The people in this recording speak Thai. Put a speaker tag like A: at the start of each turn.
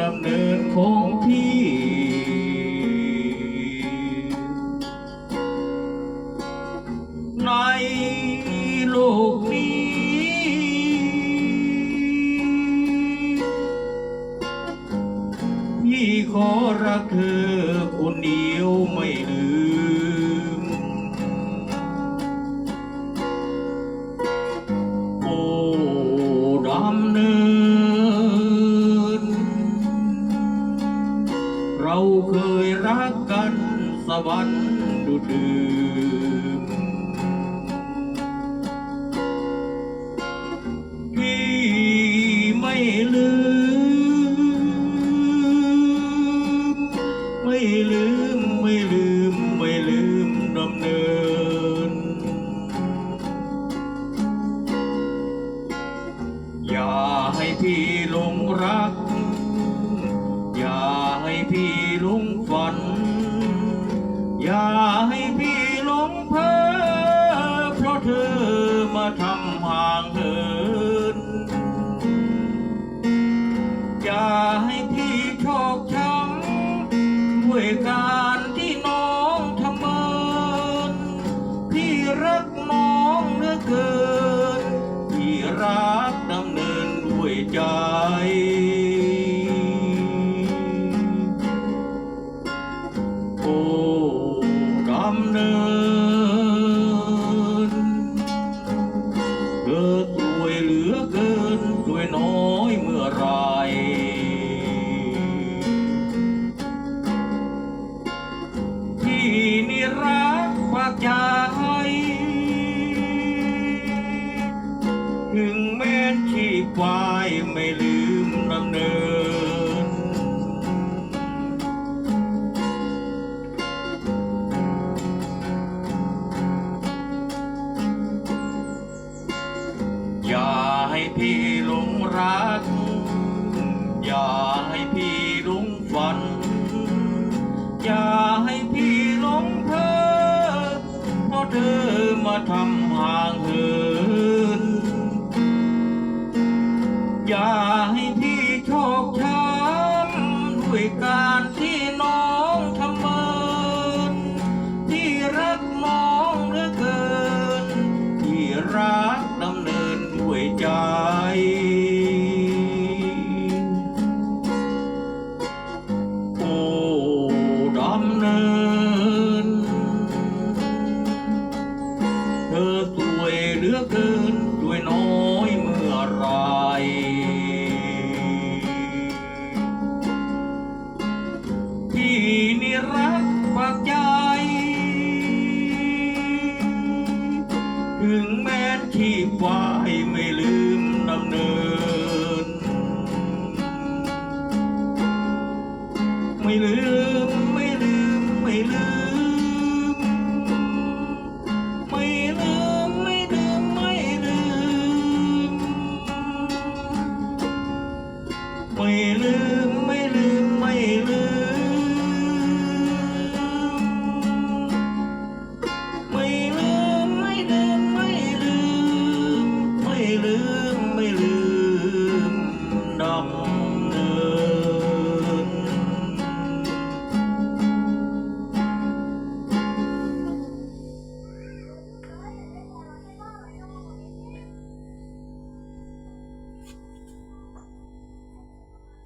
A: ดำเนินเอรักเธอคนเดียวไม่ลืม โอ้ดำเนิน เราเคยรักกันสวรรค์ดุดดื่ ลืมไม่ลืมไม่ลืมดำเนิน อย่าให้พี่หลงรัก อย่าให้พี่หลงฝัน อย่าให้พี่ รักน้องเหลือเกินพี่รักดำเนินด้วยใจโอ้ดำเนินเธอสวยเหลือเกินสวยน้อยเมื่อไรพี่นี่รักฝากใจ นชีพควายไม่ลืมดำเนิน อย่าให้พี่หลงรัก อย่าให้พี่หลงฝัน อย่าให้พี่หลงเพ้อเพราะเธอมาทำ อย่าให้พี่โชคช้ำด้วยการที่น้อง ถึงแม้นชีพวายไม่ลืมดำเนิน ไม่ลืม